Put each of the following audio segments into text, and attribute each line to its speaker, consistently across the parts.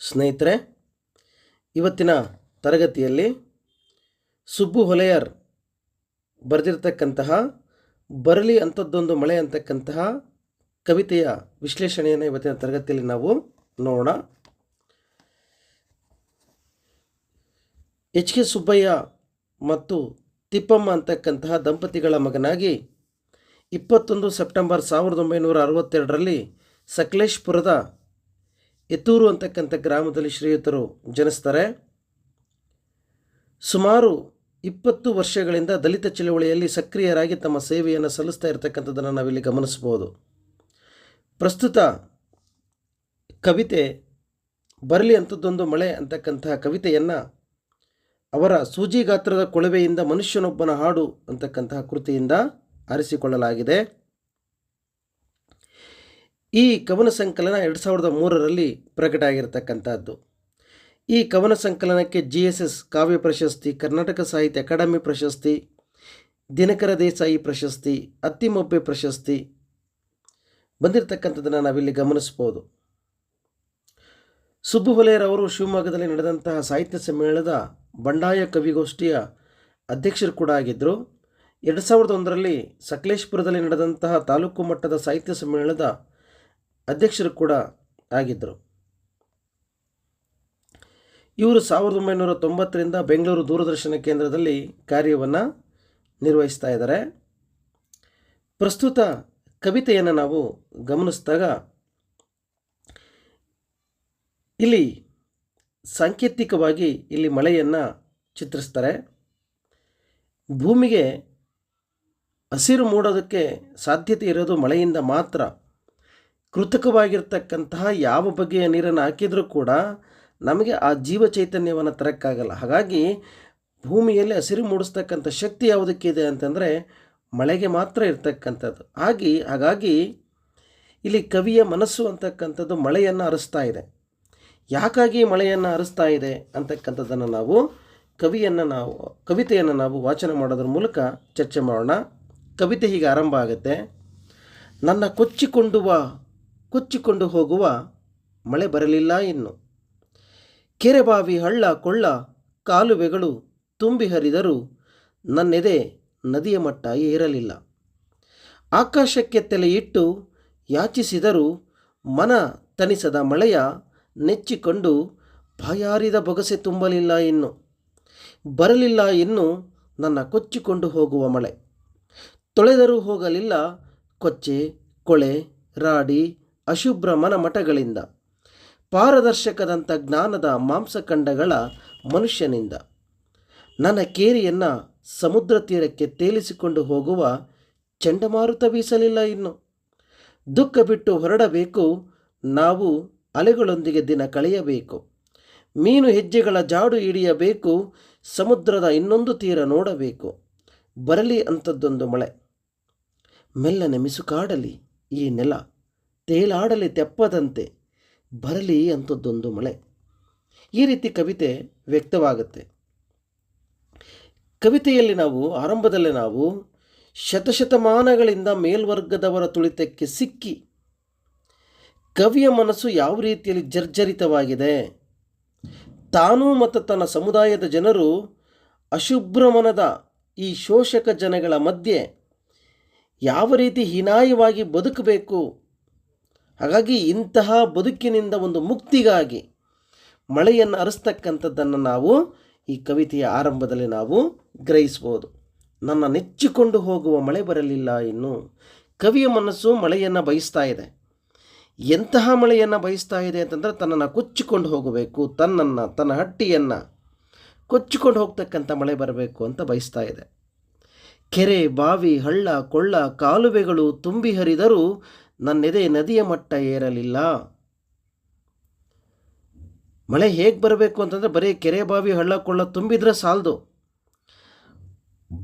Speaker 1: ಸ್ನೇಹಿತರೆ, ಇವತ್ತಿನ ತರಗತಿಯಲ್ಲಿ ಸುಬ್ಬು ಹೊಲೆಯರ್ ಬರೆದಿರ್ತಕ್ಕಂತಹ ಬರಲಿ ಅಂಥದ್ದೊಂದು ಮಳೆ ಅಂತಕ್ಕಂತಹ ಕವಿತೆಯ ವಿಶ್ಲೇಷಣೆಯನ್ನು ಇವತ್ತಿನ ತರಗತಿಯಲ್ಲಿ ನಾವು ನೋಡೋಣ. ಎಚ್. ಕೆ. ಸುಬ್ಬಯ್ಯ ಮತ್ತು ತಿಪ್ಪಮ್ಮ ಅಂತಕ್ಕಂತಹ ದಂಪತಿಗಳ ಮಗನಾಗಿ ಇಪ್ಪತ್ತೊಂದು ಸೆಪ್ಟೆಂಬರ್ ಸಾವಿರದ ಒಂಬೈನೂರ ಅರವತ್ತೆರಡರಲ್ಲಿ ಸಕಲೇಶ್ಪುರದ ಎತ್ತೂರು ಅಂತಕ್ಕಂಥ ಗ್ರಾಮದಲ್ಲಿ ಶ್ರೀಯುತರು ಜನಿಸ್ತಾರೆ. ಸುಮಾರು ಇಪ್ಪತ್ತು ವರ್ಷಗಳಿಂದ ದಲಿತ ಚಳವಳಿಯಲ್ಲಿ ಸಕ್ರಿಯರಾಗಿ ತಮ್ಮ ಸೇವೆಯನ್ನು ಸಲ್ಲಿಸ್ತಾ ಇರತಕ್ಕಂಥದ್ದನ್ನು ನಾವಿಲ್ಲಿ ಗಮನಿಸ್ಬೋದು ಪ್ರಸ್ತುತ ಕವಿತೆ ಬರಲಿ ಅಂಥದ್ದೊಂದು ಮಳೆ ಅಂತಕ್ಕಂತಹ ಕವಿತೆಯನ್ನು ಅವರ ಸೂಜಿ ಗಾತ್ರದ ಕೊಳವೆಯಿಂದ ಮನುಷ್ಯನೊಬ್ಬನ ಹಾಡು ಅಂತಕ್ಕಂತಹ ಕೃತಿಯಿಂದ ಆರಿಸಿಕೊಳ್ಳಲಾಗಿದೆ. ಈ ಕವನ ಸಂಕಲನ ಎರಡು ಸಾವಿರದ ಮೂರರಲ್ಲಿ ಪ್ರಕಟ ಆಗಿರತಕ್ಕಂಥದ್ದು ಈ ಕವನ ಸಂಕಲನಕ್ಕೆ ಜಿ ಎಸ್ ಎಸ್ ಕಾವ್ಯ ಪ್ರಶಸ್ತಿ, ಕರ್ನಾಟಕ ಸಾಹಿತ್ಯ ಅಕಾಡೆಮಿ ಪ್ರಶಸ್ತಿ, ದಿನಕರ ದೇಸಾಯಿ ಪ್ರಶಸ್ತಿ, ಅತ್ತಿಮೊಬ್ಬೆ ಪ್ರಶಸ್ತಿ ಬಂದಿರತಕ್ಕಂಥದ್ದನ್ನು ನಾವಿಲ್ಲಿ ಗಮನಿಸ್ಬೋದು. ಸುಬ್ಬು ಹೊಲೆಯರವರು ಶಿವಮೊಗ್ಗದಲ್ಲಿ ನಡೆದಂತಹ ಸಾಹಿತ್ಯ ಸಮ್ಮೇಳನದ ಬಂಡಾಯ ಕವಿಗೋಷ್ಠಿಯ ಅಧ್ಯಕ್ಷರು ಕೂಡ ಆಗಿದ್ದರು ಎರಡು ಸಾವಿರದ ಒಂದರಲ್ಲಿ ಸಕಲೇಶ್ಪುರದಲ್ಲಿ ನಡೆದಂತಹ ತಾಲೂಕು ಮಟ್ಟದ ಸಾಹಿತ್ಯ ಸಮ್ಮೇಳನದ ಅಧ್ಯಕ್ಷರು ಕೂಡ ಆಗಿದ್ದರು. ಇವರು ಸಾವಿರದ ಒಂಬೈನೂರ ತೊಂಬತ್ತರಿಂದ ಬೆಂಗಳೂರು ದೂರದರ್ಶನ ಕೇಂದ್ರದಲ್ಲಿ ಕಾರ್ಯವನ್ನು ನಿರ್ವಹಿಸ್ತಾ ಇದ್ದಾರೆ. ಪ್ರಸ್ತುತ ಕವಿತೆಯನ್ನು ನಾವು ಗಮನಿಸಿದಾಗ ಇಲ್ಲಿ ಸಾಂಕೇತಿಕವಾಗಿ ಇಲ್ಲಿ ಮಳೆಯನ್ನು ಚಿತ್ರಿಸ್ತಾರೆ. ಭೂಮಿಗೆ ಹಸಿರು ಮೂಡೋದಕ್ಕೆ ಸಾಧ್ಯತೆ ಇರೋದು ಮಳೆಯಿಂದ ಮಾತ್ರ. ಕೃತಕವಾಗಿರ್ತಕ್ಕಂತಹ ಯಾವ ಬಗೆಯ ನೀರನ್ನು ಹಾಕಿದರೂ ಕೂಡ ನಮಗೆ ಆ ಜೀವ ಚೈತನ್ಯವನ್ನು ತರಕ್ಕಾಗಲ್ಲ. ಹಾಗಾಗಿ ಭೂಮಿಯಲ್ಲಿ ಹಸಿರು ಮೂಡಿಸ್ತಕ್ಕಂಥ ಶಕ್ತಿ ಯಾವುದಕ್ಕಿದೆ ಅಂತಂದರೆ ಮಳೆಗೆ ಮಾತ್ರ ಇರ್ತಕ್ಕಂಥದ್ದು. ಹಾಗೆ, ಹಾಗಾಗಿ ಇಲ್ಲಿ ಕವಿಯ ಮನಸ್ಸು ಅಂತಕ್ಕಂಥದ್ದು ಮಳೆಯನ್ನು ಹರಿಸ್ತಾ ಇದೆ. ಯಾಕಾಗಿ ಮಳೆಯನ್ನು ಹರಿಸ್ತಾ ಇದೆ ಅಂತಕ್ಕಂಥದ್ದನ್ನು ನಾವು ಕವಿಯನ್ನು ನಾವು, ಕವಿತೆಯನ್ನು ನಾವು ವಾಚನ ಮಾಡೋದ್ರ ಮೂಲಕ ಚರ್ಚೆ ಮಾಡೋಣ. ಕವಿತೆ ಹೀಗೆ ಆರಂಭ ಆಗುತ್ತೆ. ನನ್ನ ಕೊಚ್ಚಿಕೊಂಡುವ ಕೊಚ್ಚಿಕೊಂಡು ಹೋಗುವ ಮಳೆ ಬರಲಿಲ್ಲ ಇನ್ನು. ಕೆರೆಬಾವಿ ಹಳ್ಳ ಕೊಳ್ಳ ಕಾಲುವೆಗಳು ತುಂಬಿ ಹರಿದರೂ ನನ್ನೆದೆ ನದಿಯ ಮಟ್ಟ ಏರಲಿಲ್ಲ ಆಕಾಶಕ್ಕೆ ತಲೆಯಿಟ್ಟು ಯಾಚಿಸಿದರೂ ಮನ ತನಿಸದ ಮಳೆಯ ನೆಚ್ಚಿಕೊಂಡು ಬಾಯಾರಿದ ಬೊಗಸೆ ತುಂಬಲಿಲ್ಲ ಇನ್ನು. ಬರಲಿಲ್ಲ ಇನ್ನು ನನ್ನ ಕೊಚ್ಚಿಕೊಂಡು ಹೋಗುವ ಮಳೆ. ತೊಳೆದರೂ ಹೋಗಲಿಲ್ಲ ಕೊಚ್ಚೆ, ಕೊಳೆ, ರಾಡಿ ಅಶುಭ್ರ ಮನಮಠಗಳಿಂದ ಪಾರದರ್ಶಕದಂಥ ಜ್ಞಾನದ ಮಾಂಸಖಂಡಗಳ ಮನುಷ್ಯನಿಂದ. ನನ್ನ ಕೇರಿಯನ್ನು ಸಮುದ್ರ ತೀರಕ್ಕೆ ತೇಲಿಸಿಕೊಂಡು ಹೋಗುವ ಚಂಡಮಾರುತ ಬೀಸಲಿಲ್ಲ ಇನ್ನು. ದುಃಖ ಬಿಟ್ಟು ಹೊರಡಬೇಕು, ನಾವು ಅಲೆಗಳೊಂದಿಗೆ ದಿನ ಕಳೆಯಬೇಕು. ಮೀನು ಹೆಜ್ಜೆಗಳ ಜಾಡು ಹಿಡಿಯಬೇಕು, ಸಮುದ್ರದ ಇನ್ನೊಂದು ತೀರ ನೋಡಬೇಕು. ಬರಲಿ ಅಂಥದ್ದೊಂದು ಮಳೆ. ಮೆಲ್ಲನೆ ಮಿಸುಕಾಡಲಿ ಈ ನೆಲ. ತೇಲಾಡಲಿ ತೆಪ್ಪದಂತೆ ಬರಲಿ ಅಂಥದ್ದೊಂದು ಮಳೆ. ಈ ರೀತಿ ಕವಿತೆ ವ್ಯಕ್ತವಾಗುತ್ತೆ. ಕವಿತೆಯಲ್ಲಿ ನಾವು, ಆರಂಭದಲ್ಲಿ ನಾವು ಶತಶತಮಾನಗಳಿಂದ ಮೇಲ್ವರ್ಗದವರ ತುಳಿತಕ್ಕೆ ಸಿಕ್ಕಿ ಕವಿಯ ಮನಸ್ಸು ಯಾವ ರೀತಿಯಲ್ಲಿ ಜರ್ಜರಿತವಾಗಿದೆ. ತಾನು ಮತ್ತು ತನ್ನ ಸಮುದಾಯದ ಜನರು ಅಶುಭ್ರಮನದ ಈ ಶೋಷಕ ಜನಗಳ ಮಧ್ಯೆ ಯಾವ ರೀತಿ ಹೀನಾಯವಾಗಿ ಬದುಕಬೇಕು ಹಾಗಾಗಿ ಇಂತಹ ಬದುಕಿನಿಂದ ಒಂದು ಮುಕ್ತಿಗಾಗಿ ಮಳೆಯನ್ನು ಅರಸ್ತಕ್ಕಂಥದ್ದನ್ನು ನಾವು ಈ ಕವಿತೆಯ ಆರಂಭದಲ್ಲಿ ನಾವು ಗ್ರಹಿಸ್ಬೋದು. ನನ್ನ ನೆಚ್ಚಿಕೊಂಡು ಹೋಗುವ ಮಳೆ ಬರಲಿಲ್ಲ ಇನ್ನು. ಕವಿಯ ಮನಸ್ಸು ಮಳೆಯನ್ನು ಬಯಸ್ತಾ ಇದೆ. ಎಂತಹ ಮಳೆಯನ್ನು ಬಯಸ್ತಾ ಇದೆ ಅಂತಂದರೆ ತನ್ನನ್ನು ಕೊಚ್ಚಿಕೊಂಡು ಹೋಗಬೇಕು, ತನ್ನನ್ನು, ತನ್ನ ಹಟ್ಟಿಯನ್ನು ಕೊಚ್ಚಿಕೊಂಡು ಹೋಗ್ತಕ್ಕಂಥ ಮಳೆ ಬರಬೇಕು ಅಂತ ಬಯಸ್ತಾ ಇದೆ. ಕೆರೆ, ಬಾವಿ, ಹಳ್ಳ, ಕೊಳ್ಳ, ಕಾಲುವೆಗಳು ತುಂಬಿ ಹರಿದರೂ ನನ್ನೆದೆ ನದಿಯ ಮಟ್ಟ ಏರಲಿಲ್ಲ. ಮಳೆ ಹೇಗೆ ಬರಬೇಕು ಅಂತಂದರೆ ಬರೀ ಕೆರೆ ಬಾವಿ ಹಳ್ಳ ಕೊಳ್ಳ ತುಂಬಿದ್ರೆ ಸಾಲದು.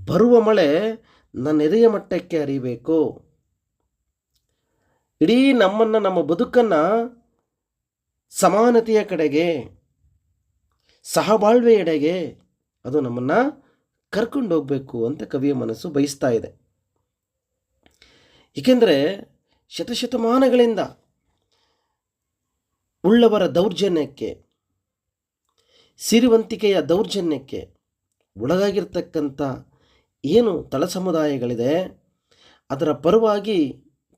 Speaker 1: ಬರುವ ಮಳೆ ನನ್ನ ಎದೆಯ ಮಟ್ಟಕ್ಕೆ ಅರಿಬೇಕು ಇಡೀ ನಮ್ಮನ್ನು, ನಮ್ಮ ಬದುಕನ್ನು ಸಮಾನತೆಯ ಕಡೆಗೆ ಸಹಬಾಳ್ವೆಯೆಡೆಗೆ ಅದು ನಮ್ಮನ್ನು ಕರ್ಕೊಂಡು ಹೋಗಬೇಕು ಅಂತ ಕವಿಯ ಮನಸ್ಸು ಬಯಸ್ತಾ ಇದೆ. ಏಕೆಂದರೆ ಶತಶತಮಾನಗಳಿಂದ ಉಳ್ಳವರ ದೌರ್ಜನ್ಯಕ್ಕೆ, ಸಿರಿವಂತಿಕೆಯ ದೌರ್ಜನ್ಯಕ್ಕೆ ಒಳಗಾಗಿರ್ತಕ್ಕಂಥ ಏನು ತಳ ಸಮುದಾಯಗಳಿದೆ ಅದರ ಪರವಾಗಿ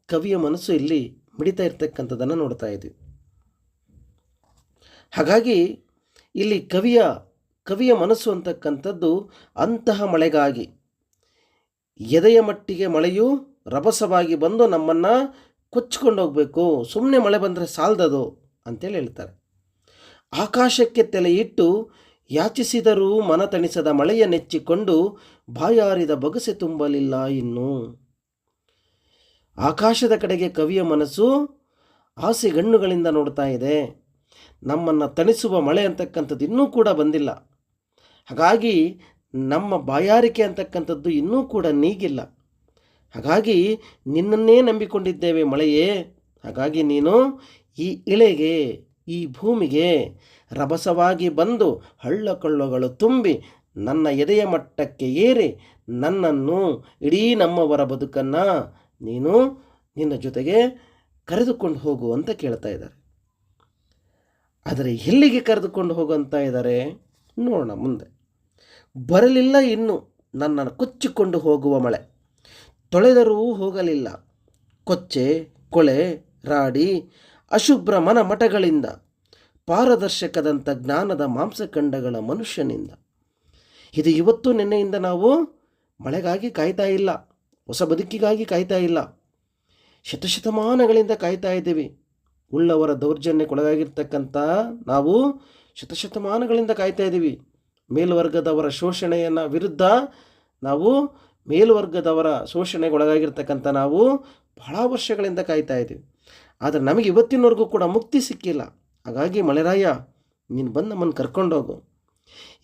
Speaker 1: ಕವಿಯ ಮನಸ್ಸು ಇಲ್ಲಿ ಮಿಡಿತಾ ಇರ್ತಕ್ಕಂಥದ್ದನ್ನು ನೋಡ್ತಾ ಇದ್ವಿ. ಹಾಗಾಗಿ ಇಲ್ಲಿ ಕವಿಯ ಕವಿಯ ಮನಸ್ಸು ಅಂತಕ್ಕಂಥದ್ದು ಅಂತಹ ಮಳೆಗಾಗಿ, ಎದೆಯ ಮಟ್ಟಿಗೆ ಮಳೆಯು ರಭಸವಾಗಿ ಬಂದು ನಮ್ಮನ್ನು ಕೊಚ್ಕೊಂಡು ಹೋಗಬೇಕು. ಸುಮ್ಮನೆ ಮಳೆ ಬಂದರೆ ಸಾಲದದು ಅಂತೇಳಿ ಹೇಳ್ತಾರೆ. ಆಕಾಶಕ್ಕೆ ತಲೆ ಇಟ್ಟು ಯಾಚಿಸಿದರೂ ಮನ ತಣಿಸದ ಮಳೆಯ ನೆಚ್ಚಿಕೊಂಡು ಬಾಯಾರಿದ ಬಗಸೆ ತುಂಬಲಿಲ್ಲ ಇನ್ನು. ಆಕಾಶದ ಕಡೆಗೆ ಕವಿಯ ಮನಸ್ಸು ಆಸೆ ಗಣ್ಣುಗಳಿಂದ ನೋಡ್ತಾ ಇದೆ. ನಮ್ಮನ್ನು ತಣಿಸುವ ಮಳೆ ಅಂತಕ್ಕಂಥದ್ದು ಇನ್ನೂ ಕೂಡ ಬಂದಿಲ್ಲ. ಹಾಗಾಗಿ ನಮ್ಮ ಬಾಯಾರಿಕೆ ಅಂತಕ್ಕಂಥದ್ದು ಇನ್ನೂ ಕೂಡ ನೀಗಿಲ್ಲ. ಹಾಗಾಗಿ ನಿನ್ನನ್ನೇ ನಂಬಿಕೊಂಡಿದ್ದೇವೆ ಮಳೆಯೇ. ಹಾಗಾಗಿ ನೀನು ಈ ಇಳೆಗೆ, ಈ ಭೂಮಿಗೆ ರಭಸವಾಗಿ ಬಂದು ಹಳ್ಳ ಕೊಳ್ಳಗಳು ತುಂಬಿ ನನ್ನ ಎದೆಯ ಮಟ್ಟಕ್ಕೆ ಏರಿ ನನ್ನನ್ನು ಇಡೀ ನಮ್ಮವರ ಬದುಕನ್ನು ನೀನು ನಿನ್ನ ಜೊತೆಗೆ ಕರೆದುಕೊಂಡು ಹೋಗು ಅಂತ ಕೇಳ್ತಾ ಇದ್ದಾರೆ. ಆದರೆ ಎಲ್ಲಿಗೆ ಕರೆದುಕೊಂಡು ಹೋಗುವಂತ ಇದ್ದಾರೆ? ನೋಡೋಣ ಮುಂದೆ. ಬರಲಿಲ್ಲ ಇನ್ನು ನನ್ನನ್ನು ಕೊಚ್ಚಿಕೊಂಡು ಹೋಗುವ ಮಳೆ. ತೊಳೆದರೂ ಹೋಗಲಿಲ್ಲ. ಕೊಚ್ಚೆ, ಕೊಳೆ, ರಾಡಿ, ಅಶುಭ್ರ ಮನ ಮಠಗಳಿಂದ ಪಾರದರ್ಶಕದಂಥ ಜ್ಞಾನದ ಮಾಂಸಖಂಡಗಳ ಮನುಷ್ಯನಿಂದ. ಇದು ಇವತ್ತು ನಿನ್ನೆಯಿಂದ ನಾವು ಮಳೆಗಾಗಿ ಕಾಯ್ತಾ ಇಲ್ಲ, ಹೊಸ ಬದುಕಿಗಾಗಿ ಕಾಯ್ತಾ ಇಲ್ಲ. ಶತಶತಮಾನಗಳಿಂದ ಕಾಯ್ತಾ ಇದ್ದೀವಿ. ಉಳ್ಳವರ ದೌರ್ಜನ್ಯಕ್ಕೊಳಗಾಗಿರ್ತಕ್ಕಂಥ ನಾವು ಶತಶತಮಾನಗಳಿಂದ ಕಾಯ್ತಾ ಇದ್ದೀವಿ. ಮೇಲ್ವರ್ಗದವರ ಶೋಷಣೆಯನ್ನು ವಿರುದ್ಧ ನಾವು ಮೇಲ್ವರ್ಗದವರ ಶೋಷಣೆಗೊಳಗಾಗಿರ್ತಕ್ಕಂಥ ನಾವು ಬಹಳ ವರ್ಷಗಳಿಂದ ಕಾಯ್ತಾ ಇದ್ದೀವಿ. ಆದರೆ ನಮಗೆ ಇವತ್ತಿನವರೆಗೂ ಕೂಡ ಮುಕ್ತಿ ಸಿಕ್ಕಿಲ್ಲ. ಹಾಗಾಗಿ ಮಳೆರಾಯ ನೀನು ಬಂದು ನಮ್ಮನ್ನು ಕರ್ಕೊಂಡೋಗು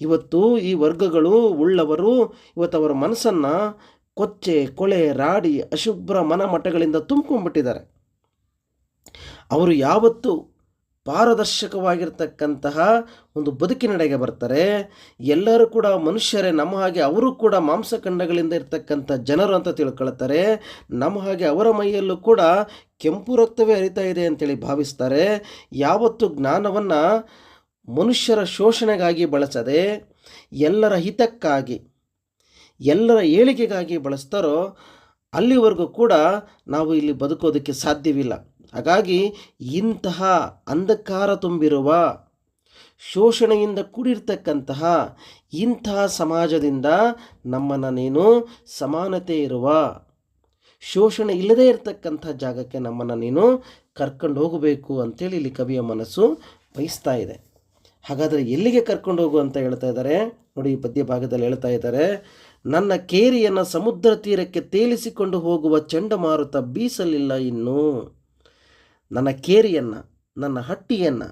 Speaker 1: ಇವತ್ತು ಈ ವರ್ಗಗಳು ಉಳ್ಳವರು, ಇವತ್ತು ಅವರ ಮನಸ್ಸನ್ನು ಕೊಚ್ಚೆ, ಕೊಳೆ, ರಾಡಿ, ಅಶುಭ್ರ ಮನಮಠಗಳಿಂದ ತುಂಬ್ಕೊಂಡ್ಬಿಟ್ಟಿದ್ದಾರೆ. ಅವರು ಯಾವತ್ತು ಪಾರದರ್ಶಕವಾಗಿರ್ತಕ್ಕಂತಹ ಒಂದು ಬದುಕಿನಡೆಗೆ ಬರ್ತಾರೆ. ಎಲ್ಲರೂ ಕೂಡ ಮನುಷ್ಯರೇ, ನಮ್ಮ ಹಾಗೆ ಅವರು ಕೂಡ ಮಾಂಸಖಂಡಗಳಿಂದ ಇರ್ತಕ್ಕಂಥ ಜನರು ಅಂತ ತಿಳ್ಕೊಳ್ತಾರೆ. ನಮ್ಮ ಹಾಗೆ ಅವರ ಮೈಯಲ್ಲೂ ಕೂಡ ಕೆಂಪು ರಕ್ತವೇ ಹರಿತಾ ಇದೆ ಅಂತೇಳಿ ಭಾವಿಸ್ತಾರೆ. ಯಾವತ್ತು ಜ್ಞಾನವನ್ನು ಮನುಷ್ಯರ ಶೋಷಣೆಗಾಗಿ ಬಳಸದೆ, ಎಲ್ಲರ ಹಿತಕ್ಕಾಗಿ, ಎಲ್ಲರ ಏಳಿಗೆಗಾಗಿ ಬಳಸ್ತಾರೋ, ಅಲ್ಲಿವರೆಗೂ ಕೂಡ ನಾವು ಇಲ್ಲಿ ಬದುಕೋದಕ್ಕೆ ಸಾಧ್ಯವಿಲ್ಲ. ಹಾಗಾಗಿ ಇಂತಹ ಅಂಧಕಾರ ತುಂಬಿರುವ ಶೋಷಣೆಯಿಂದ ಕೂಡಿರ್ತಕ್ಕಂತಹ ಇಂತಹ ಸಮಾಜದಿಂದ ನಮ್ಮನ್ನು ನೀನು ಸಮಾನತೆ ಇರುವ. ಶೋಷಣೆ ಇಲ್ಲದೇ ಇರತಕ್ಕಂಥ ಜಾಗಕ್ಕೆ ನಮ್ಮನ್ನು ನೀನು ಕರ್ಕೊಂಡು ಹೋಗಬೇಕು ಅಂತೇಳಿ ಇಲ್ಲಿ ಕವಿಯ ಮನಸ್ಸು ಬಯಸ್ತಾ ಇದೆ. ಹಾಗಾದರೆ ಎಲ್ಲಿಗೆ ಕರ್ಕೊಂಡು ಹೋಗು ಅಂತ ಹೇಳ್ತಾ ಇದ್ದಾರೆ? ನೋಡಿ ಈ ಪದ್ಯ ಭಾಗದಲ್ಲಿ ಹೇಳ್ತಾ ಇದ್ದಾರೆ, ನನ್ನ ಕೇರಿಯನ್ನು ಸಮುದ್ರ ತೀರಕ್ಕೆ ತೇಲಿಸಿಕೊಂಡು ಹೋಗುವ ಚಂಡಮಾರುತ ಬೀಸಲಿಲ್ಲ ಇನ್ನೂ. ನನ್ನ ಕೇರಿಯನ್ನು, ನನ್ನ ಹಟ್ಟಿಯನ್ನು.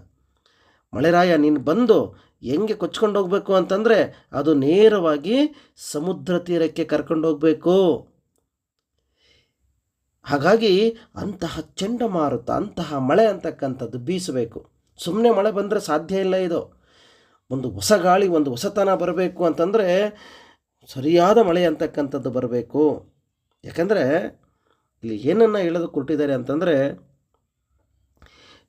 Speaker 1: ಮಳೆರಾಯ, ನೀನು ಬಂದು ಹೆಂಗೆ ಕೊಚ್ಕೊಂಡು ಹೋಗಬೇಕು ಅಂತಂದರೆ ಅದು ನೇರವಾಗಿ ಸಮುದ್ರ ತೀರಕ್ಕೆ ಕರ್ಕೊಂಡು ಹೋಗಬೇಕು. ಹಾಗಾಗಿ ಅಂತಹ ಚಂಡಮಾರುತ, ಅಂತಹ ಮಳೆ ಅಂತಕ್ಕಂಥದ್ದು ಬೀಸಬೇಕು. ಸುಮ್ಮನೆ ಮಳೆ ಬಂದರೆ ಸಾಧ್ಯ ಇಲ್ಲ ಇದು. ಒಂದು ಹೊಸ ಗಾಳಿ, ಒಂದು ಹೊಸತನ ಬರಬೇಕು ಅಂತಂದರೆ ಸರಿಯಾದ ಮಳೆ ಅಂತಕ್ಕಂಥದ್ದು ಬರಬೇಕು. ಯಾಕಂದರೆ ಇಲ್ಲಿ ಏನನ್ನು ಹೇಳೋದು ಕೊಟ್ಟಿದ್ದಾರೆ ಅಂತಂದರೆ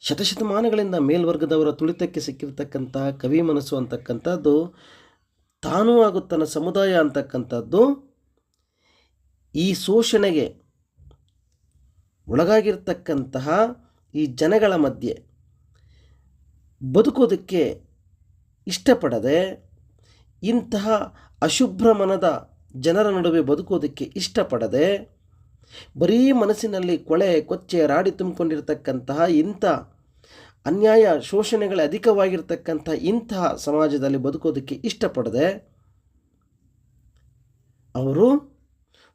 Speaker 1: ಶತಶತಮಾನಗಳಿಂದ ಮೇಲ್ವರ್ಗದವರ ತುಳಿತಕ್ಕೆ ಸಿಕ್ಕಿರ್ತಕ್ಕಂತಹ ಕವಿ ಮನಸ್ಸು ಅಂತಕ್ಕಂಥದ್ದು, ತಾನೂ ಹಾಗೂ ತನ್ನ ಸಮುದಾಯ ಅಂತಕ್ಕಂಥದ್ದು, ಈ ಶೋಷಣೆಗೆ ಒಳಗಾಗಿರ್ತಕ್ಕಂತಹ ಈ ಜನಗಳ ಮಧ್ಯೆ ಬದುಕೋದಕ್ಕೆ ಇಷ್ಟಪಡದೆ ಇಂತಹ ಅಶುಭ್ರ ಮನದ ಜನರ ನಡುವೆ ಬದುಕೋದಕ್ಕೆ ಇಷ್ಟಪಡದೆ ಬರೀ ಮನಸ್ಸಿನಲ್ಲಿ ಕೊಳೆ, ಕೊಚ್ಚೆ, ರಾಡಿ ತುಂಬಿಕೊಂಡಿರ್ತಕ್ಕಂತಹ ಇಂಥ ಅನ್ಯಾಯ ಶೋಷಣೆಗಳೇ ಅಧಿಕವಾಗಿರ್ತಕ್ಕಂಥ ಇಂತಹ ಸಮಾಜದಲ್ಲಿ ಬದುಕೋದಕ್ಕೆ ಇಷ್ಟಪಡದೆ ಅವರು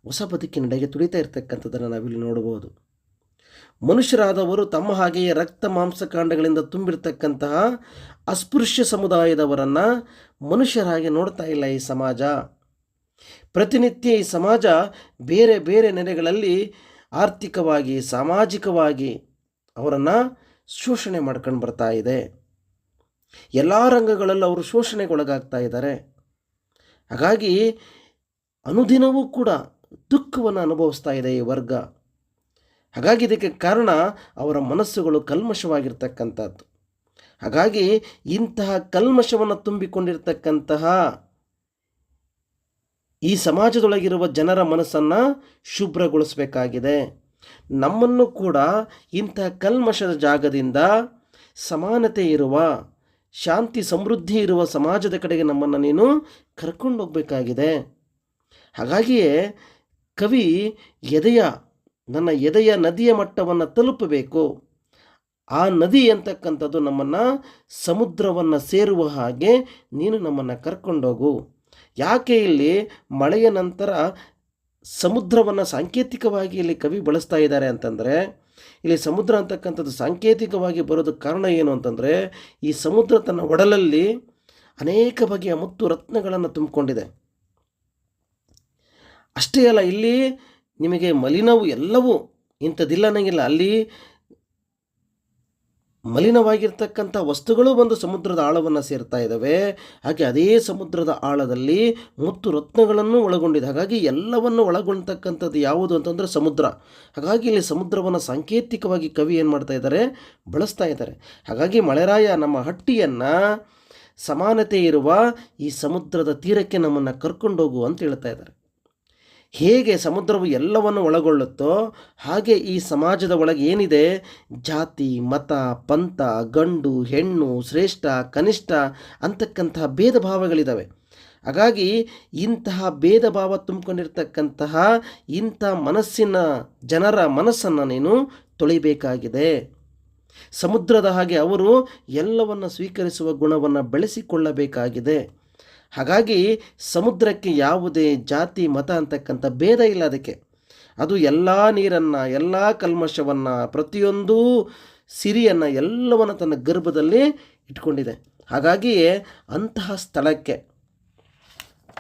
Speaker 1: ಹೊಸ ಬದುಕಿನಡೆಗೆ ತುಳಿತಾ ಇರ್ತಕ್ಕಂಥದ್ದನ್ನು ನಾವಿಲ್ಲಿ ನೋಡಬಹುದು. ಮನುಷ್ಯರಾದವರು ತಮ್ಮ ಹಾಗೆಯೇ ರಕ್ತ ಮಾಂಸಕಾಂಡಗಳಿಂದ ತುಂಬಿರ್ತಕ್ಕಂತಹ ಅಸ್ಪೃಶ್ಯ ಸಮುದಾಯದವರನ್ನು ಮನುಷ್ಯರಾಗಿ ನೋಡ್ತಾ ಇಲ್ಲ ಈ ಸಮಾಜ. ಪ್ರತಿನಿತ್ಯ ಈ ಸಮಾಜ ಬೇರೆ ಬೇರೆ ನೆಲೆಗಳಲ್ಲಿ ಆರ್ಥಿಕವಾಗಿ, ಸಾಮಾಜಿಕವಾಗಿ ಅವರನ್ನು ಶೋಷಣೆ ಮಾಡ್ಕೊಂಡು ಬರ್ತಾ ಇದೆ. ಎಲ್ಲ ರಂಗಗಳಲ್ಲೂ ಅವರು ಶೋಷಣೆಗೊಳಗಾಗ್ತಾ ಇದ್ದಾರೆ. ಹಾಗಾಗಿ ಅನುದಿನವೂ ಕೂಡ ದುಃಖವನ್ನು ಅನುಭವಿಸ್ತಾ ಇದೆ ಈ ವರ್ಗ. ಹಾಗಾಗಿ ಇದಕ್ಕೆ ಕಾರಣ ಅವರ ಮನಸ್ಸುಗಳು ಕಲ್ಮಶವಾಗಿರ್ತಕ್ಕಂಥದ್ದು. ಹಾಗಾಗಿ ಇಂತಹ ಕಲ್ಮಶವನ್ನು ತುಂಬಿಕೊಂಡಿರ್ತಕ್ಕಂತಹ ಈ ಸಮಾಜದೊಳಗಿರುವ ಜನರ ಮನಸ್ಸನ್ನು ಶುಭ್ರಗೊಳಿಸಬೇಕಾಗಿದೆ. ನಮ್ಮನ್ನು ಕೂಡ ಇಂಥ ಕಲ್ಮಶದ ಜಾಗದಿಂದ ಸಮಾನತೆ ಇರುವ, ಶಾಂತಿ ಸಮೃದ್ಧಿ ಇರುವ ಸಮಾಜದ ಕಡೆಗೆ ನಮ್ಮನ್ನು ನೀನು ಕರ್ಕೊಂಡು ಹೋಗಬೇಕಾಗಿದೆ. ಹಾಗಾಗಿಯೇ ಕವಿ ಎದೆಯ, ನನ್ನ ಎದೆಯ ನದಿಯ ಮಟ್ಟವನ್ನು ತಲುಪಬೇಕು. ಆ ನದಿ ಅಂತಕ್ಕಂಥದ್ದು ನಮ್ಮನ್ನು ಸಮುದ್ರವನ್ನು ಸೇರುವ ಹಾಗೆ ನೀನು ನಮ್ಮನ್ನು ಕರ್ಕೊಂಡೋಗು ಯಾಕೆ ಇಲ್ಲಿ ಮಳೆಯ ನಂತರ ಸಮುದ್ರವನ್ನು ಸಾಂಕೇತಿಕವಾಗಿ ಇಲ್ಲಿ ಕವಿ ಬಳಸ್ತಾ ಇದ್ದಾರೆ ಅಂತಂದರೆ, ಇಲ್ಲಿ ಸಮುದ್ರ ಅಂತಕ್ಕಂಥದ್ದು ಸಾಂಕೇತಿಕವಾಗಿ ಬರೋದಕ್ಕೆ ಕಾರಣ ಏನು ಅಂತಂದರೆ, ಈ ಸಮುದ್ರ ತನ್ನ ಒಡಲಲ್ಲಿ ಅನೇಕ ಬಗೆಯ ಮುತ್ತು ರತ್ನಗಳನ್ನು ತುಂಬಿಕೊಂಡಿದೆ. ಅಷ್ಟೇ ಅಲ್ಲ, ಇಲ್ಲಿ ನಿಮಗೆ ಮಲಿನವು ಎಲ್ಲವೂ ಇಂಥದ್ದಿಲ್ಲ ನನಗಿಲ್ಲ ಅಲ್ಲಿ ಮಲಿನವಾಗಿರ್ತಕ್ಕಂಥ ವಸ್ತುಗಳು ಬಂದು ಸಮುದ್ರದ ಆಳವನ್ನು ಸೇರ್ತಾ ಇದ್ದಾವೆ. ಹಾಗೆ ಅದೇ ಸಮುದ್ರದ ಆಳದಲ್ಲಿ ಮುತ್ತು ರತ್ನಗಳನ್ನು ಒಳಗೊಂಡಿದೆ. ಹಾಗಾಗಿ ಎಲ್ಲವನ್ನು ಒಳಗೊಂಡತಕ್ಕಂಥದ್ದು ಯಾವುದು ಅಂತಂದರೆ ಸಮುದ್ರ. ಹಾಗಾಗಿ ಇಲ್ಲಿ ಸಮುದ್ರವನ್ನು ಸಾಂಕೇತಿಕವಾಗಿ ಕವಿ ಏನು ಮಾಡ್ತಾ ಇದ್ದಾರೆ? ಬಳಸ್ತಾ ಇದ್ದಾರೆ. ಹಾಗಾಗಿ ಮಳೆರಾಯ ನಮ್ಮ ಹಟ್ಟಿಯನ್ನು ಸಮಾನತೆ ಇರುವ ಈ ಸಮುದ್ರದ ತೀರಕ್ಕೆ ನಮ್ಮನ್ನು ಕರ್ಕೊಂಡೋಗು ಅಂತ ಹೇಳ್ತಾ ಇದ್ದಾರೆ. ಹೇಗೆ ಸಮುದ್ರವು ಎಲ್ಲವನ್ನು ಒಳಗೊಳ್ಳುತ್ತೋ ಹಾಗೆ ಈ ಸಮಾಜದ ಒಳಗೆ ಏನಿದೆ? ಜಾತಿ, ಮತ, ಪಂಥ, ಗಂಡು, ಹೆಣ್ಣು, ಶ್ರೇಷ್ಠ, ಕನಿಷ್ಠ ಅಂತಕ್ಕಂತಹ ಭೇದ ಭಾವಗಳಿದ್ದಾವೆ ಹಾಗಾಗಿ ಇಂತಹ ಭೇದ ಭಾವ ತುಂಬಿಕೊಂಡಿರ್ತಕ್ಕಂತಹ ಇಂಥ ಮನಸ್ಸಿನ ಜನರ ಮನಸ್ಸನ್ನು ನೀನು ತೊಳಿಬೇಕಾಗಿದೆ. ಸಮುದ್ರದ ಹಾಗೆ ಅವರು ಎಲ್ಲವನ್ನು ಸ್ವೀಕರಿಸುವ ಗುಣವನ್ನು ಬೆಳೆಸಿಕೊಳ್ಳಬೇಕಾಗಿದೆ. ಹಾಗಾಗಿ ಸಮುದ್ರಕ್ಕೆ ಯಾವುದೇ ಜಾತಿ, ಮತ ಅಂತಕ್ಕಂಥ ಭೇದ ಇಲ್ಲ ಅದಕ್ಕೆ. ಅದು ಎಲ್ಲ ನೀರನ್ನು, ಎಲ್ಲ ಕಲ್ಮಶವನ್ನು, ಪ್ರತಿಯೊಂದು ಸಿರಿಯನ್ನು ಎಲ್ಲವನ್ನು ತನ್ನ ಗರ್ಭದಲ್ಲಿ ಇಟ್ಕೊಂಡಿದೆ. ಹಾಗಾಗಿಯೇ ಅಂತಹ ಸ್ಥಳಕ್ಕೆ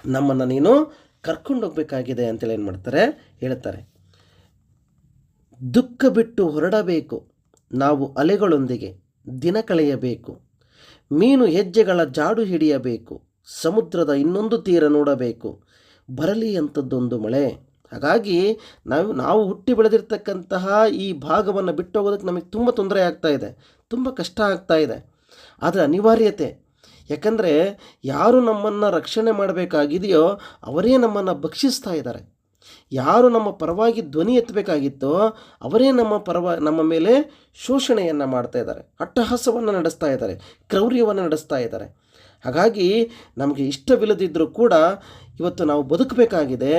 Speaker 1: ನಮ್ಮನ್ನು ನೀನು ಕರ್ಕೊಂಡೋಗ್ಬೇಕಾಗಿದೆ ಅಂತೇಳಿ ಏನು ಮಾಡ್ತಾರೆ? ಹೇಳ್ತಾರೆ. ದುಃಖ ಬಿಟ್ಟು ಹೊರಡಬೇಕು. ನಾವು ಅಲೆಗಳೊಂದಿಗೆ ದಿನ ಕಳೆಯಬೇಕು. ಮೀನು ಹೆಜ್ಜೆಗಳ ಜಾಡು ಹಿಡಿಯಬೇಕು. ಸಮುದ್ರದ ಇನ್ನೊಂದು ತೀರ ನೋಡಬೇಕು. ಬರಲಿ ಅಂಥದ್ದೊಂದು ಮಳೆ. ಹಾಗಾಗಿ ನಾವು ನಾವು ಹುಟ್ಟಿ ಬೆಳೆದಿರ್ತಕ್ಕಂತಹ ಈ ಭಾಗವನ್ನು ಬಿಟ್ಟು ಹೋಗೋದಕ್ಕೆ ನಮಗೆ ತುಂಬ ತೊಂದರೆ ಆಗ್ತಾ ಇದೆ. ತುಂಬ ಕಷ್ಟ ಆಗ್ತಾ ಇದೆ. ಆದರೆ ಅನಿವಾರ್ಯತೆ. ಯಾಕಂದರೆ ಯಾರು ನಮ್ಮನ್ನು ರಕ್ಷಣೆ ಮಾಡಬೇಕಾಗಿದೆಯೋ ಅವರೇ ನಮ್ಮನ್ನು ಭಕ್ಷಿಸ್ತಾ ಇದ್ದಾರೆ. ಯಾರು ನಮ್ಮ ಪರವಾಗಿ ಧ್ವನಿ ಎತ್ತಬೇಕಾಗಿತ್ತೋ ಅವರೇ ನಮ್ಮ ಪರವ, ನಮ್ಮ ಮೇಲೆ ಶೋಷಣೆಯನ್ನು ಮಾಡ್ತಾ ಇದ್ದಾರೆ. ಅಟ್ಟಹಾಸವನ್ನು ನಡೆಸ್ತಾ ಇದ್ದಾರೆ. ಕ್ರೌರ್ಯವನ್ನು ನಡೆಸ್ತಾ ಇದ್ದಾರೆ. ಹಾಗಾಗಿ ನಮಗೆ ಇಷ್ಟವಿಲ್ಲದಿದ್ದರೂ ಕೂಡ ಇವತ್ತು ನಾವು ಬದುಕಬೇಕಾಗಿದೆ.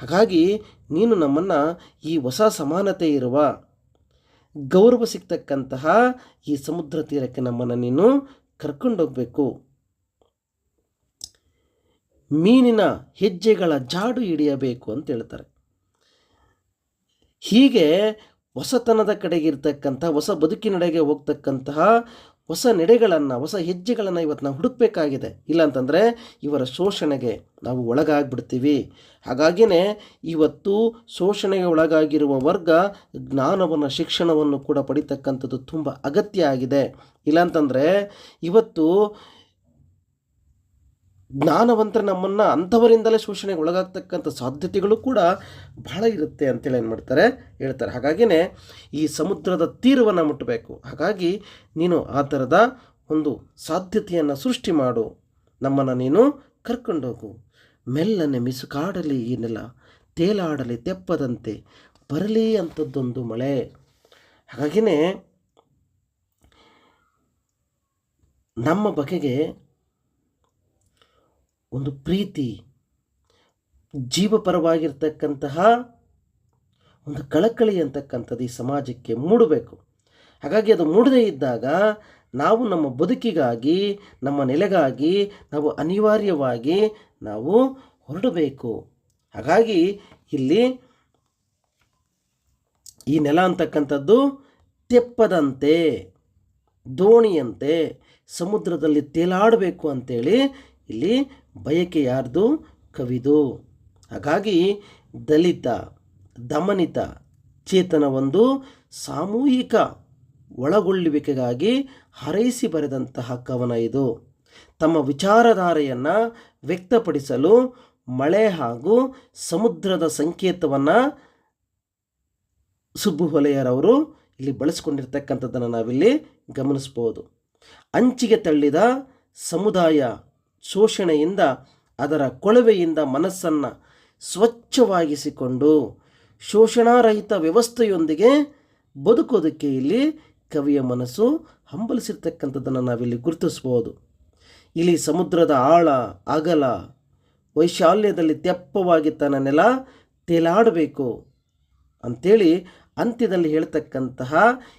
Speaker 1: ಹಾಗಾಗಿ ನೀನು ನಮ್ಮನ್ನು ಈ ಹೊಸ ಸಮಾನತೆ ಇರುವ ಗೌರವ ಸಿಗ್ತಕ್ಕಂತಹ ಈ ಸಮುದ್ರ ತೀರಕ್ಕೆ ನಮ್ಮನ್ನು ನೀನು ಕರ್ಕೊಂಡೋಗ್ಬೇಕು. ಮೀನಿನ ಹೆಜ್ಜೆಗಳ ಜಾಡು ಹಿಡಿಯಬೇಕು ಅಂತ ಹೇಳ್ತಾರೆ. ಹೀಗೆ ಹೊಸತನದ ಕಡೆಗೆ ಇರ್ತಕ್ಕಂಥ, ಹೊಸ ಬದುಕಿನಡೆಗೆ ಹೋಗ್ತಕ್ಕಂತಹ ಹೊಸ ನಡೆಗಳನ್ನು, ಹೊಸ ಹೆಜ್ಜೆಗಳನ್ನು ಇವತ್ತು ನಾವು ಹುಡುಕಬೇಕಾಗಿದೆ. ಇಲ್ಲಾಂತಂದರೆ ಇವರ ಶೋಷಣೆಗೆ ನಾವು ಒಳಗಾಗ್ಬಿಡ್ತೀವಿ. ಹಾಗಾಗಿಯೇ ಇವತ್ತು ಶೋಷಣೆಗೆ ಒಳಗಾಗಿರುವ ವರ್ಗ ಜ್ಞಾನವನ್ನು, ಶಿಕ್ಷಣವನ್ನು ಕೂಡ ಪಡಿತಕ್ಕಂಥದ್ದು ತುಂಬ ಅಗತ್ಯ ಆಗಿದೆ. ಇಲ್ಲಾಂತಂದರೆ ಇವತ್ತು ಜ್ಞಾನವಂತರ ನಮ್ಮನ್ನು ಅಂಥವರಿಂದಲೇ ಶೋಷಣೆಗೆ ಒಳಗಾಗ್ತಕ್ಕಂಥ ಸಾಧ್ಯತೆಗಳು ಕೂಡ ಬಹಳ ಇರುತ್ತೆ ಅಂತೇಳಿ ಏನು ಮಾಡ್ತಾರೆ, ಹೇಳ್ತಾರೆ. ಹಾಗಾಗಿಯೇ ಈ ಸಮುದ್ರದ ತೀರವನ್ನು ಮುಟ್ಟಬೇಕು ಹಾಗಾಗಿ ನೀನು ಆ ಥರದ ಒಂದು ಸಾಧ್ಯತೆಯನ್ನು ಸೃಷ್ಟಿ ಮಾಡು. ನಮ್ಮನ್ನು ನೀನು ಕರ್ಕೊಂಡೋಗು ಮೆಲ್ಲನೆ ಮಿಸುಕಾಡಲಿ ಈ ನೆಲ, ತೇಲಾಡಲಿ ತೆಪ್ಪದಂತೆ ಬರಲಿ ಅಂಥದ್ದೊಂದು ಮಳೆ. ಹಾಗಾಗಿಯೇ ನಮ್ಮ ಬಗೆಗೆ ಒಂದು ಪ್ರೀತಿ, ಜೀವಪರವಾಗಿರ್ತಕ್ಕಂತಹ ಒಂದು ಕಳಕಳಿ ಅಂತಕ್ಕಂಥದ್ದು ಈ ಸಮಾಜಕ್ಕೆ ಮೂಡಬೇಕು. ಹಾಗಾಗಿ ಅದು ಮೂಡದೇ ಇದ್ದಾಗ ನಾವು ನಮ್ಮ ಬದುಕಿಗಾಗಿ, ನಮ್ಮ ನೆಲೆಗಾಗಿ ನಾವು ಅನಿವಾರ್ಯವಾಗಿ ನಾವು ಹೊರಡಬೇಕು. ಹಾಗಾಗಿ ಇಲ್ಲಿ ಈ ನೆಲ ಅಂತಕ್ಕಂಥದ್ದು ತೆಪ್ಪದಂತೆ, ದೋಣಿಯಂತೆ, ಸಮುದ್ರದಲ್ಲಿ ತೇಲಾಡಬೇಕು ಅಂತೇಳಿ ಇಲ್ಲಿ ಬಯಕೆ ಯಾರ್ದು? ಕವಿದು. ಹಾಗಾಗಿ ದಲಿತ, ದಮನಿತ, ಚೇತನ ಒಂದು ಸಾಮೂಹಿಕ ಒಳಗೊಳ್ಳುವಿಕೆಗಾಗಿ ಹರೈಸಿ ಬರೆದಂತಹ ಕವನ ಇದು. ತಮ್ಮ ವಿಚಾರಧಾರೆಯನ್ನು ವ್ಯಕ್ತಪಡಿಸಲು ಮಳೆ ಹಾಗೂ ಸಮುದ್ರದ ಸಂಕೇತವನ್ನು ಸುಬ್ಬು ಹೊಲೆಯರವರು ಇಲ್ಲಿ ಬಳಸ್ಕೊಂಡಿರ್ತಕ್ಕಂಥದ್ದನ್ನು ನಾವಿಲ್ಲಿ ಗಮನಿಸ್ಬೋದು. ಅಂಚಿಗೆ ತಳ್ಳಿದ ಸಮುದಾಯ ಶೋಷಣೆಯಿಂದ, ಅದರ ಕೊಳವೆಯಿಂದ ಮನಸ್ಸನ್ನು ಸ್ವಚ್ಛವಾಗಿಸಿಕೊಂಡು ಶೋಷಣಾರಹಿತ ವ್ಯವಸ್ಥೆಯೊಂದಿಗೆ ಬದುಕೋದಕ್ಕೆ ಇಲ್ಲಿ ಕವಿಯ ಮನಸ್ಸು ಹಂಬಲಿಸಿರ್ತಕ್ಕಂಥದ್ದನ್ನು ನಾವಿಲ್ಲಿ ಗುರುತಿಸ್ಬೋದು. ಇಲ್ಲಿ ಸಮುದ್ರದ ಆಳ, ಅಗಲ, ವೈಶಾಲ್ಯದಲ್ಲಿ ತೆಪ್ಪವಾಗಿ ತನ್ನ ನೆಲ ತೇಲಾಡಬೇಕು ಅಂಥೇಳಿ ಅಂತ್ಯದಲ್ಲಿ ಹೇಳ್ತಕ್ಕಂತಹ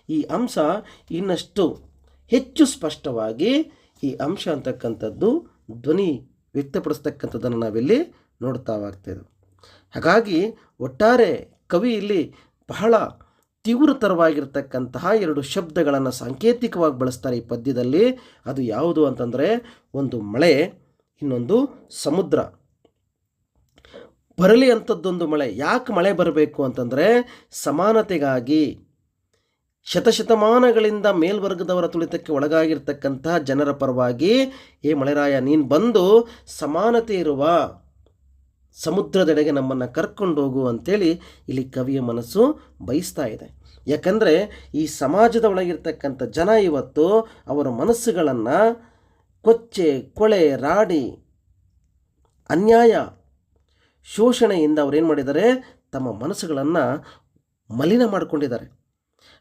Speaker 1: ಈ ಅಂಶ ಇನ್ನಷ್ಟು ಹೆಚ್ಚು ಸ್ಪಷ್ಟವಾಗಿ ಈ ಅಂಶ ಅಂತಕ್ಕಂಥದ್ದು ಧ್ವನಿ ವ್ಯಕ್ತಪಡಿಸ್ತಕ್ಕಂಥದ್ದನ್ನು ನಾವಿಲ್ಲಿ ನೋಡ್ತಾ ಹೋಗ್ತೇವೆ ಹಾಗಾಗಿ ಒಟ್ಟಾರೆ ಕವಿ ಇಲ್ಲಿ ಬಹಳ ತೀವ್ರತರವಾಗಿರ್ತಕ್ಕಂತಹ ಎರಡು ಶಬ್ದಗಳನ್ನು ಸಾಂಕೇತಿಕವಾಗಿ ಬಳಸ್ತಾರೆ ಈ ಪದ್ಯದಲ್ಲಿ. ಅದು ಯಾವುದು ಅಂತಂದರೆ ಒಂದು ಮಳೆ, ಇನ್ನೊಂದು ಸಮುದ್ರ. ಬರಲಿ ಅಂಥದ್ದೊಂದು ಮಳೆ, ಯಾಕೆ ಮಳೆ ಬರಬೇಕು ಅಂತಂದರೆ ಸಮಾನತೆಗಾಗಿ ಶತಶತಮಾನಗಳಿಂದ ಮೇಲ್ವರ್ಗದವರ ತುಳಿತಕ್ಕೆ ಒಳಗಾಗಿರ್ತಕ್ಕಂತಹ ಜನರ ಪರವಾಗಿ, ಏ ಮಳೆರಾಯ, ನೀನು ಬಂದು ಸಮಾನತೆ ಇರುವ ಸಮುದ್ರದೆಡೆಗೆ ನಮ್ಮನ್ನು ಕರ್ಕೊಂಡು ಹೋಗು ಅಂತೇಳಿ ಇಲ್ಲಿ ಕವಿಯ ಮನಸ್ಸು ಬಯಸ್ತಾ ಇದೆ. ಯಾಕಂದರೆ ಈ ಸಮಾಜದ ಒಳಗಿರ್ತಕ್ಕಂಥ ಜನ ಇವತ್ತು ಅವರ ಮನಸ್ಸುಗಳನ್ನು ಕೊಚ್ಚೆ, ಕೊಳೆ, ರಾಡಿ, ಅನ್ಯಾಯ, ಶೋಷಣೆಯಿಂದ ಅವರೇನು ಮಾಡಿದ್ದಾರೆ, ತಮ್ಮ ಮನಸ್ಸುಗಳನ್ನು ಮಲಿನ ಮಾಡಿಕೊಂಡಿದ್ದಾರೆ.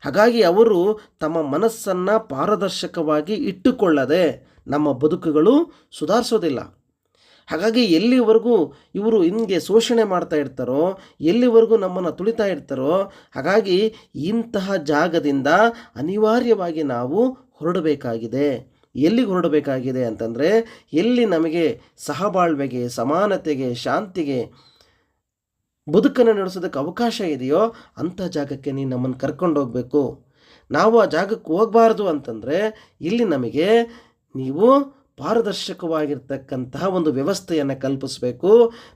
Speaker 1: ಹಾಗಾಗಿ ಅವರು ತಮ್ಮ ಮನಸ್ಸನ್ನು ಪಾರದರ್ಶಕವಾಗಿ ಇಟ್ಟುಕೊಳ್ಳದೆ ನಮ್ಮ ಬದುಕುಗಳು ಸುಧಾರಿಸೋದಿಲ್ಲ. ಹಾಗಾಗಿ ಎಲ್ಲಿವರೆಗೂ ಇವರು ಹಿಂಗೆ ಶೋಷಣೆ ಮಾಡ್ತಾ ಇರ್ತಾರೋ, ಎಲ್ಲಿವರೆಗೂ ನಮ್ಮನ್ನು ತುಳಿತಾ ಇರ್ತಾರೋ, ಹಾಗಾಗಿ ಇಂತಹ ಜಾಗದಿಂದ ಅನಿವಾರ್ಯವಾಗಿ ನಾವು ಹೊರಡಬೇಕಾಗಿದೆ. ಎಲ್ಲಿಗೆ ಹೊರಡಬೇಕಾಗಿದೆ ಅಂತಂದರೆ, ಎಲ್ಲಿ ನಮಗೆ ಸಹಬಾಳ್ವೆಗೆ, ಸಮಾನತೆಗೆ, ಶಾಂತಿಗೆ ಬದುಕನ್ನು ನಡೆಸೋದಕ್ಕೆ ಅವಕಾಶ ಇದೆಯೋ ಅಂಥ ಜಾಗಕ್ಕೆ ನೀನು ನಮ್ಮನ್ನು ಕರ್ಕೊಂಡು ಹೋಗಬೇಕು. ನಾವು ಆ ಜಾಗಕ್ಕೆ ಹೋಗಬಾರ್ದು ಅಂತಂದರೆ ಇಲ್ಲಿ ನಮಗೆ ನೀವು ಪಾರದರ್ಶಕವಾಗಿರ್ತಕ್ಕಂತಹ ಒಂದು ವ್ಯವಸ್ಥೆಯನ್ನು ಕಲ್ಪಿಸಬೇಕು.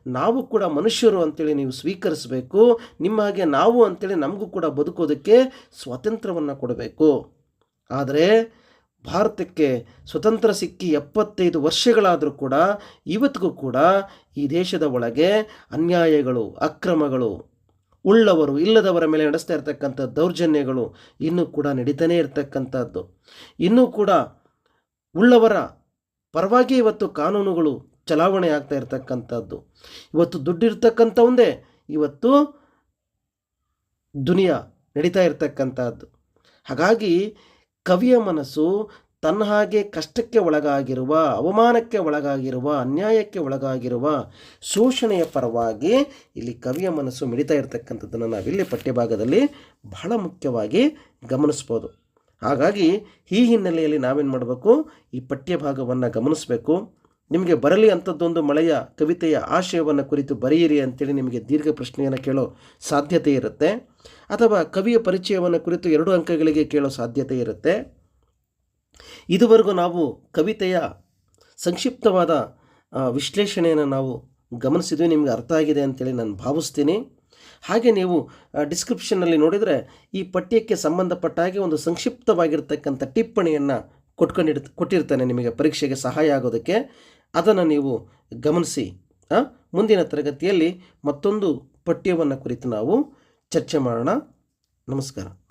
Speaker 1: ನಾವು ಕೂಡ ಮನುಷ್ಯರು ಅಂತೇಳಿ ನೀವು ಸ್ವೀಕರಿಸಬೇಕು. ನಿಮ್ಮ ಹಾಗೆ ನಾವು ಅಂತೇಳಿ ನಮಗೂ ಕೂಡ ಬದುಕೋದಕ್ಕೆ ಸ್ವಾತಂತ್ರ್ಯವನ್ನು ಕೊಡಬೇಕು. ಆದರೆ ಭಾರತಕ್ಕೆ ಸ್ವತಂತ್ರ ಸಿಕ್ಕಿ ಎಪ್ಪತ್ತೈದು ವರ್ಷಗಳಾದರೂ ಕೂಡ ಇವತ್ತಿಗೂ ಕೂಡ ಈ ದೇಶದ ಒಳಗೆ ಅನ್ಯಾಯಗಳು, ಅಕ್ರಮಗಳು, ಉಳ್ಳವರು, ಇಲ್ಲದವರ ಮೇಲೆ ನಡೆಸ್ತಾ ಇರ್ತಕ್ಕಂಥ ದೌರ್ಜನ್ಯಗಳು ಇನ್ನೂ ಕೂಡ ನಡೀತಾನೇ ಇರತಕ್ಕಂಥದ್ದು. ಇನ್ನೂ ಕೂಡ ಉಳ್ಳವರ ಪರವಾಗಿ ಇವತ್ತು ಕಾನೂನುಗಳು ಚಲಾವಣೆ ಆಗ್ತಾ ಇರತಕ್ಕಂಥದ್ದು. ಇವತ್ತು ದುಡ್ಡಿರ್ತಕ್ಕಂಥವಂದೇ ಇವತ್ತು ದುನಿಯಾ ನಡೀತಾ ಇರತಕ್ಕಂಥದ್ದು. ಹಾಗಾಗಿ ಕವಿಯ ಮನಸ್ಸು ತನ್ನ ಹಾಗೆ ಕಷ್ಟಕ್ಕೆ ಒಳಗಾಗಿರುವ, ಅವಮಾನಕ್ಕೆ ಒಳಗಾಗಿರುವ, ಅನ್ಯಾಯಕ್ಕೆ ಒಳಗಾಗಿರುವ ಶೋಷಣೆಯ ಪರವಾಗಿ ಇಲ್ಲಿ ಕವಿಯ ಮನಸ್ಸು ಮಿಡಿತಾ ಇರತಕ್ಕಂಥದ್ದನ್ನು ನಾವಿಲ್ಲಿ ಪಠ್ಯಭಾಗದಲ್ಲಿ ಬಹಳ ಮುಖ್ಯವಾಗಿ ಗಮನಿಸ್ಬೋದು. ಹಾಗಾಗಿ ಈ ಹಿನ್ನೆಲೆಯಲ್ಲಿ ನಾವೇನು ಮಾಡಬೇಕು? ಈ ಪಠ್ಯಭಾಗವನ್ನು ಗಮನಿಸಬೇಕು. ನಿಮಗೆ ಬರಲಿ ಅಂಥದ್ದೊಂದು ಮಳೆಯ ಕವಿತೆಯ ಆಶಯವನ್ನು ಕುರಿತು ಬರೆಯಿರಿ ಅಂತೇಳಿ ನಿಮಗೆ ದೀರ್ಘ ಪ್ರಶ್ನೆಯನ್ನು ಕೇಳೋ ಸಾಧ್ಯತೆ ಇರುತ್ತೆ. ಅಥವಾ ಕವಿಯ ಪರಿಚಯವನ್ನು ಕುರಿತು ಎರಡು ಅಂಕಗಳಿಗೆ ಕೇಳೋ ಸಾಧ್ಯತೆ ಇರುತ್ತೆ. ಇದುವರೆಗೂ ನಾವು ಕವಿತೆಯ ಸಂಕ್ಷಿಪ್ತವಾದ ವಿಶ್ಲೇಷಣೆಯನ್ನು ನಾವು ಗಮನಿಸಿದ್ವಿ. ನಿಮಗೆ ಅರ್ಥ ಆಗಿದೆ ಅಂತೇಳಿ ನಾನು ಭಾವಿಸ್ತೀನಿ. ಹಾಗೆ ನೀವು ಡಿಸ್ಕ್ರಿಪ್ಷನ್ನಲ್ಲಿ ನೋಡಿದರೆ ಈ ಪಠ್ಯಕ್ಕೆ ಸಂಬಂಧಪಟ್ಟ ಹಾಗೆ ಒಂದು ಸಂಕ್ಷಿಪ್ತವಾಗಿರ್ತಕ್ಕಂಥ ಟಿಪ್ಪಣಿಯನ್ನು ಕೊಟ್ಕೊಂಡಿರ್ ಕೊಟ್ಟಿರ್ತಾನೆ ನಿಮಗೆ ಪರೀಕ್ಷೆಗೆ ಸಹಾಯ ಆಗೋದಕ್ಕೆ. ಅದನ್ನು ನೀವು ಗಮನಿಸಿ ಮುಂದಿನ ತರಗತಿಯಲ್ಲಿ ಮತ್ತೊಂದು ಪಠ್ಯವನ್ನು ಕುರಿತು ನಾವು ಚರ್ಚೆ ಮಾಡೋಣ. ನಮಸ್ಕಾರ.